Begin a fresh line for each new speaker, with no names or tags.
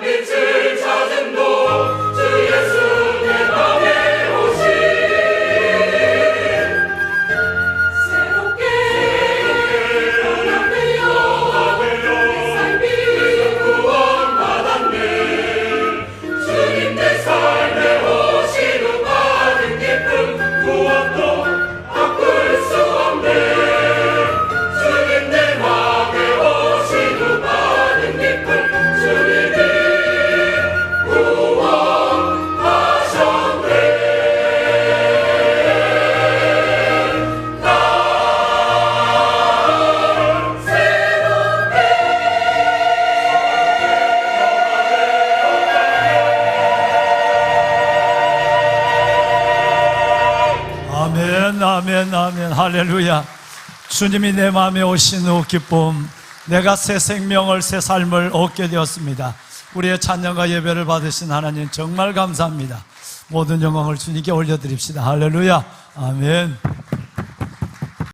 omnicis 아멘, 아멘, 아멘, 할렐루야. 주님이 내 마음에 오신 후 기쁨, 내가 새 생명을, 새 삶을 얻게 되었습니다. 우리의 찬양과 예배를 받으신 하나님 정말 감사합니다. 모든 영광을 주님께 올려드립시다. 할렐루야. 아멘.